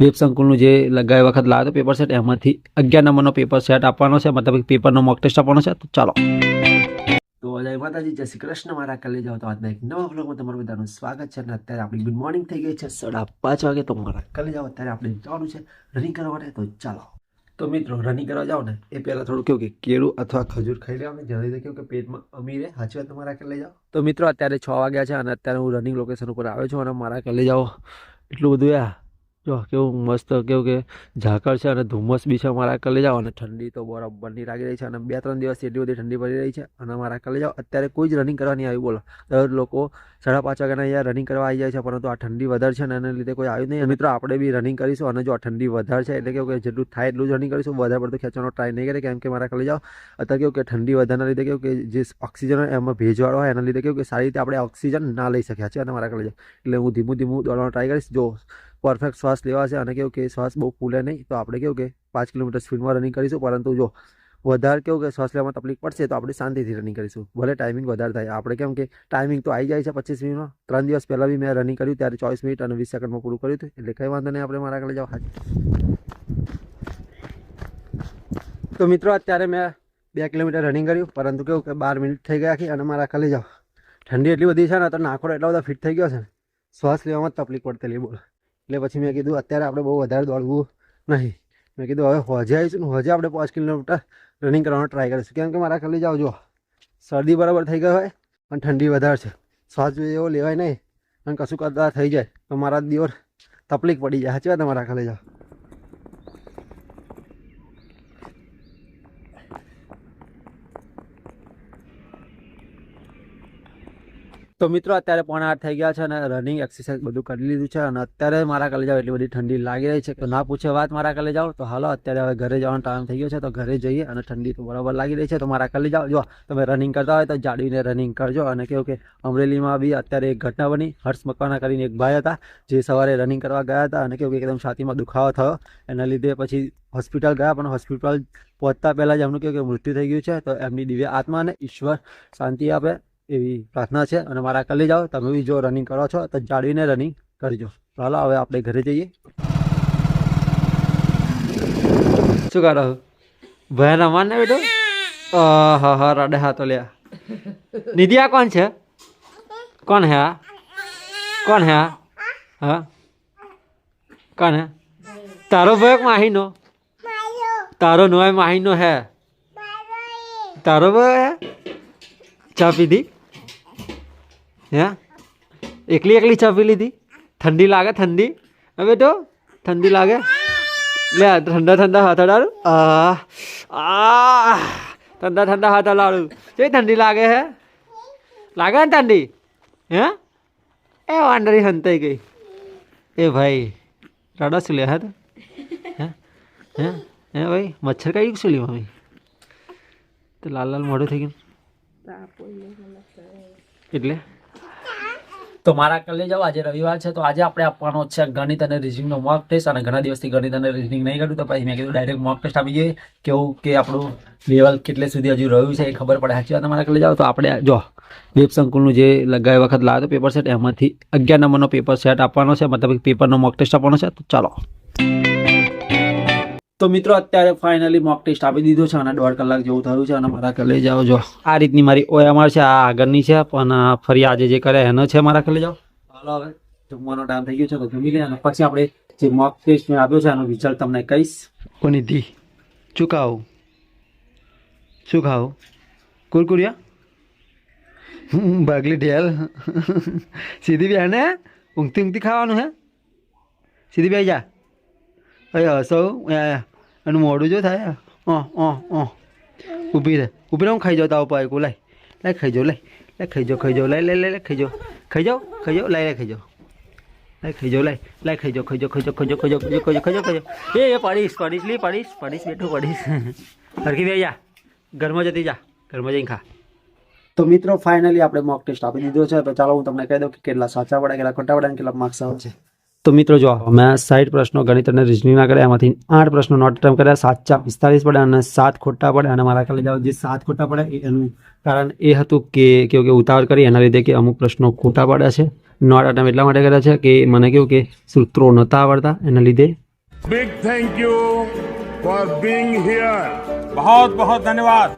Web સંકુલનું જે ગયા વખત લાવ્યો હતો પેપર સેટ એમાંથી અગિયાર નંબરનો પેપર સેટ આપવાનો છે, મતલબ પેપરનો મોક ટેસ્ટ આપવાનો છે, તો ચાલો. તો જય માતાજી, જય શ્રી કૃષ્ણ, મારા કલે જાઓ તો આજના એક નવા વ્લોગમાં તમારું બધાનું સ્વાગત છે અને અત્યારે આપણી ગુડ મોર્નિંગ થઈ ગઈ છે, સાડા પાંચ વાગે, તો મારા કલે જાઓ, અત્યારે આપણે જવાનું છે રનિંગ કરવા માટે, તો ચાલો. તો મિત્રો રનિંગ કરવા જાઓ ને, એ પહેલાં થોડું કેવું કે કેળું અથવા ખજૂર ખાઈ લેવાનું જેના લીધે કેવું કે પેટમાં અમીરે સાચી વાત તમારા કલે જાઓ? તો મિત્રો, અત્યારે છ વાગ્યા છે અને અત્યારે હું રનિંગ લોકેશન ઉપર આવ્યો છું અને મારા કલે જાઓ. એટલું બધું યા જો, કેવું મસ્ત, કેવું કે ઝાકળ છે અને ધુમ્મસ બી છે મારા કલે જાઓ અને ઠંડી તો બરાબરની લાગી રહી છે અને બે ત્રણ દિવસથી એટલી બધી ઠંડી પડી રહી છે અને મારા કલે જાઓ, અત્યારે કોઈ જ રનિંગ કરવાની આવ્યું, બોલો. દર લોકો સાડા પાંચ વાગ્યાના અહીંયા રનિંગ કરવા આવી જાય છે, પરંતુ આ ઠંડી વધારે છે અને એના લીધે કોઈ આવ્યું નહીં. મિત્રો, આપણે બી રનિંગ કરીશું અને જો આ ઠંડી વધારે છે એટલે કેવું કે જેટલું થાય એટલું જ રનિંગ કરીશું. વધારે પડતું ખેંચવાનો ટ્રાય નહીં કરે કેમ કે મારા કલે જાઓ, અત્યારે કેવું કે ઠંડી વધારના લીધે કેવું કે જે ઓક્સિજન એમાં ભેજવાળો હોય, એના લીધે કેવું કે સારી રીતે આપણે ઓક્સિજન ના લઈ શક્યા છે અને મારા જાઓ. એટલે હું ધીમું ધીમું દોડવાનો ટ્રાય કરીશ. જો પરફેક્ટ શ્વાસ લેવા છે અને કેવું કે શ્વાસ બહુ ફૂલે નહીં, તો આપણે કેવું કે પાંચ કિલોમીટર સ્પીડમાં રનિંગ કરીશું, પરંતુ જો વધારે કેવું કે શ્વાસ લેવામાં તકલીફ પડશે, તો આપણે શાંતિથી રનિંગ કરીશું. ભલે ટાઈમિંગ વધારે થાય. આપણે કેમ કે ટાઈમિંગ તો આવી જાય છે પચીસ મિનિટમાં. ત્રણ દિવસ પહેલાં બી મેં રનિંગ કર્યું, ત્યારે ચોવીસ મિનિટ અને વીસ સેકન્ડમાં પૂરું કર્યું હતું, એટલે કંઈ વાંધો નહીં, આપણે મારા આગળ જાઓ. તો મિત્રો, અત્યારે મેં બે કિલોમીટર રનિંગ કર્યું, પરંતુ કેવું કે બાર મિનિટ થઈ ગયા છે અને મારા ખાલી જાઓ. ઠંડી એટલી બધી છે ને તો નાખોડો એટલા બધા ફિટ થઈ ગયો છે શ્વાસ લેવામાં તકલીફ પડતેલી, બોલ. એટલે પછી મેં કીધું, અત્યારે આપણે બહુ વધારે દોડવું નહીં. મેં કીધું, હવે હોજે આવીશું ને હોજે આપણે પાંચ કિલોમીટર રનિંગ કરવાનો ટ્રાય કરીશું. કેમ કે મારા ખાલી જાઓ જો શરદી બરાબર થઈ ગઈ હોય અને ઠંડી વધારે છે. શ્વાસ એવો લેવાય નહીં અને કશું કરતા થઈ જાય તો મારા દિવસ તકલીફ પડી જાય. સાચી વાત તમારા, ખાલી જાઓ. તો મિત્રો, અત્યારે પોણા આઠ થઈ ગયા છે અને રનિંગ એક્સરસાઇઝ બધું કરી લીધું છે અને અત્યારે મારા કલે જાઓ એટલી બધી ઠંડી લાગી રહી છે તો ના પૂછે વાત મારા કલે જાઓ. તો હાલો, અત્યારે હવે ઘરે જવાનો ટાઈમ થઈ ગયો છે, તો ઘરે જઈએ અને ઠંડી તો બરાબર લાગી રહી છે. તો મારા કાલે જાઓ, જો તમે રનિંગ કરતા હોય તો જાડીને રનિંગ કરજો અને કેવું કે અમરેલીમાં બી અત્યારે એક ઘટના બની. હર્ષ મકવાના કરીને એક ભાઈ હતા, જે સવારે રનિંગ કરવા ગયા હતા અને કેવું કે એકદમ છાતીમાં દુખાવો થયો. એના લીધે પછી હોસ્પિટલ ગયા, પણ હોસ્પિટલ પહોંચતા પહેલાં જ એમનું કેવું કે મૃત્યુ થઈ ગયું છે. તો એમની દિવ્ય આત્માને ઈશ્વર શાંતિ આપે. એવી પ્રાર્થના છે અને મારા કલે જાઓ. તમે બી જો રનિંગ કરો છો, તો જાળવીને રનિંગ કરજો. ચાલો, હવે આપણે ઘરે જઈએ. શું કરો ભયા રમાન ને બેટો? હા હા રડે હા તો લ્યા. નિધિ આ કોણ છે? કોણ હે આ? કોણ હે આ? હા? કોણ હે? તારો ભાઈ માહીનો? તારો નો માહીનો હે? તારો ભાઈ હે? ચા પીધી? हैं? एकली एकली चा पी ली थी ठंडी लागे ठंडी। है बेटो ठंडी लागे। ले ठंडा ठंडा हाथ डाल आ ठंडा ठंडा हाथ डालू ये ठंडी लागे है। लागे ना ठंडी? है? ए वांडरी हंते गई। ए भाई राडा सुलिया है तो? हैं? हैं? भाई मच्छर का ही सुली मम्मी तो लाल लाल मोड़ो थे कि એટલે તો મારા કલેજ આજે રવિવાર છે, તો આજે આપણે આપવાનો છે ગણિત અને રિઝનિંગનો મોક ટેસ્ટ અને ઘણા દિવસથી ગણિત અને રિઝનિંગ નહીં કર્યું, તો પછી મેં કીધું ડાયરેક્ટ મોક ટેસ્ટ આપી જઈએ કેવું કે આપણું લેવલ કેટલે સુધી હજુ રહ્યું છે એ ખબર પડે. સાચી વાત, મારા કલે જાઓ તો આપણે જો, વેબ સંકુલનું જે ગયા વખત લાવ્યો પેપર સેટ એમાંથી અગિયાર નંબરનો પેપર સેટ આપવાનો છે. મતલબ પેપરનો મોક ટેસ્ટ આપવાનો છે. તો ચાલો. તો મિત્રો, અત્યારે ફાઇનલી મોક ટેસ્ટ આપી દીધો છે અને દોઢ કલાક જેવું થયું છે અને મારા કલે જાઓ જો. આ રીતની મારી ઓએમઆર છે, આ આગળની છે, પણ ફરી આજે જે કરે એનો છે મારા કલે જાઓ. હાલો હવે, જમવાનો ટાઈમ થઈ ગયો છે, તો જમી લઈએ અને પછી આપણે જે મોક ટેસ્ટ મેં આપ્યો છે, એનો રિઝલ્ટ તમને કહીશ. કોની ધી શું ખાવું? શું ખાવું? કુરકુરિયા? ભાગલી ઢેલ. સીધી બી ને? ઊંઘતી ઊંઘતી ખાવાનું હે? સીધી બે જા. અરે હસો એનું મોડું જો થાય ઓ ઓ ઓ ઊભી રહે ઊભી રહે હું ખાઈ જાઉં તાવ પાય કો લાય લાઈ ખાઈ જાઉં લાઈ લાઈ ખાઈ જાઉં ખાઈ જાઉં લાય લઈ લઈ ખાઈ જાઉં ખાઈ જાઉં ખાઈ જાઉં લાય લાય ખાઈ જાઉં લાઈ ખાઈ જાઉં લાઈ લાઈ ખાઈ જાઉં ખાઈ જાઉં ખાઈ જાઉં ખાઈ જાઉં ખાઈ જાઉં ખાઈ જાઉં ખાઈ જાઉં એ એ પડીશ પડીશ લી પડીશ પડીશ બેઠું પડીશ હરકી બે જા ઘરમાં જતી જા ઘરમાં જઈને ખા તો મિત્રો ફાઇનલી આપણે મોક ટેસ્ટ આપી દીધો છે તો ચાલો હું તમને કહી દઉં કે કેટલા સાચા પડે કેટલા ખોટા અને કેટલા માર્ક્સ આવે છે તો મિત્રો જો મેં સાઈઠ પ્રશ્નો ગણિત અને રિઝનિંગના કર્યા, એમાંથી આઠ પ્રશ્નો નોટ ટર્મ કર્યા સાચા પિસ્તાલીસ પડે અને સાત ખોટા પડે અને મારા ખ્યાલ જાઓ, જે સાત ખોટા પડે એનું કારણ એ હતું કે કેવું કે ઉતાવળ કરી એના લીધે કે અમુક પ્રશ્નો ખોટા પડ્યા છે. નોટ અટેમ્પ એટલા માટે કર્યા છે કે મને કેવું કે સૂત્રો નહોતા આવડતા, એના લીધે big thank you for being here બહુ બહુ ધન્યવાદ.